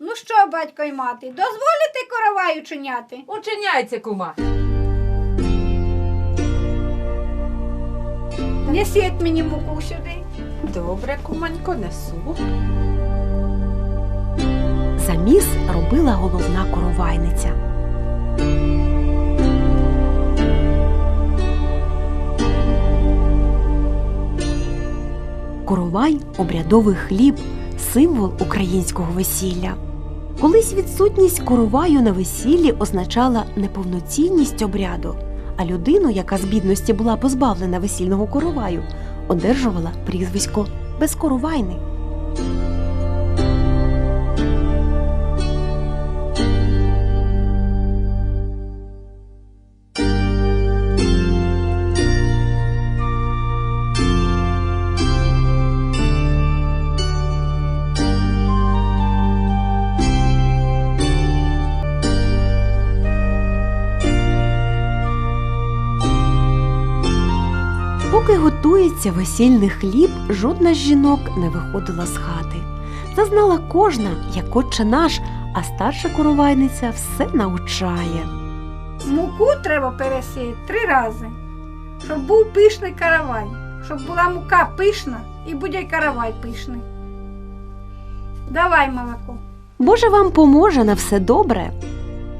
Ну що, батько й мати, дозволите короваю чиняти? Учиняйте, кума. Несіть мені муку сюди. Добре, куманько, несу. Заміс робила головна коровайниця. Коровай обрядовий хліб, символ українського весілля. Колись відсутність короваю на весіллі означала неповноцінність обряду, а людину, яка з бідності була позбавлена весільного короваю, одержувала прізвисько безкоровайний. Поки готується весільний хліб, жодна з жінок не виходила з хати. Це знала кожна, як отче наш, а старша коровайниця все навчає. Муку треба пересіяти три рази, щоб був пишний каравай, щоб була мука пишна і буде й каравай пишний. Давай молоко. Боже вам поможе на все добре.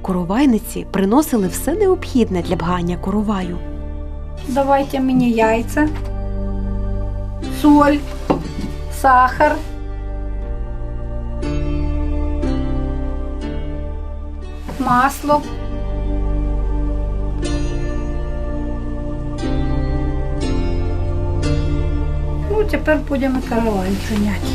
Коровайниці приносили все необхідне для бгання короваю. Давайте мені яйця, соль, сахар. Масло. Ну, тепер будемо каравай чиняти.